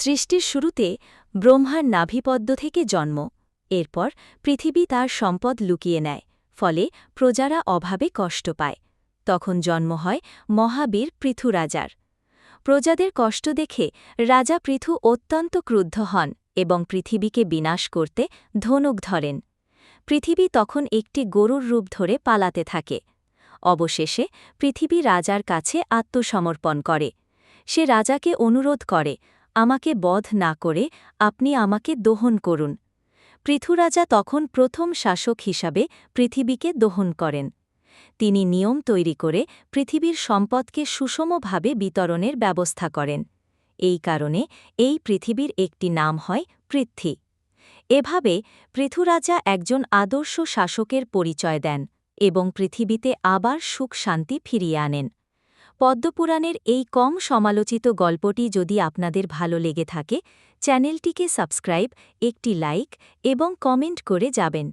সৃষ্টির শুরুতে ব্রহ্মার নাভিপদ্ম থেকে জন্ম, এরপর পৃথিবী তার সম্পদ লুকিয়ে নেয়, ফলে প্রজারা অভাবে কষ্ট পায়। তখন জন্ম হয় মহাবীর পৃথু রাজার। প্রজাদের কষ্ট দেখে রাজা পৃথু অত্যন্ত ক্রুদ্ধ হন এবং পৃথিবীকে বিনাশ করতে ধনুক ধরেন। পৃথিবী তখন একটি গরুর রূপ ধরে পালাতে থাকে। অবশেষে পৃথিবী রাজার কাছে আত্মসমর্পণ করে। সে রাজাকে অনুরোধ করে আমাকে বধ না করে আপনি আমাকে দহন করুন। পৃথুরাজা তখন প্রথম শাসক হিসাবে পৃথিবীকে দহন করেন। তিনি নিয়ম তৈরি করে পৃথিবীর সম্পদকে সুষমভাবে বিতরণের ব্যবস্থা করেন। এই কারণে এই পৃথিবীর একটি নাম হয় পৃথ্বী। এভাবে পৃথুরাজা একজন আদর্শ শাসকের পরিচয় দেন এবং পৃথিবীতে আবার সুখ শান্তি ফিরিয়ে আনেন। পদ্মপুরাণের এই কম সমালোচিত গল্পটি যদি আপনাদের ভালো লেগে থাকে, চ্যানেলটিকে সাবস্ক্রাইব, একটি লাইক এবং কমেন্ট করে যাবেন।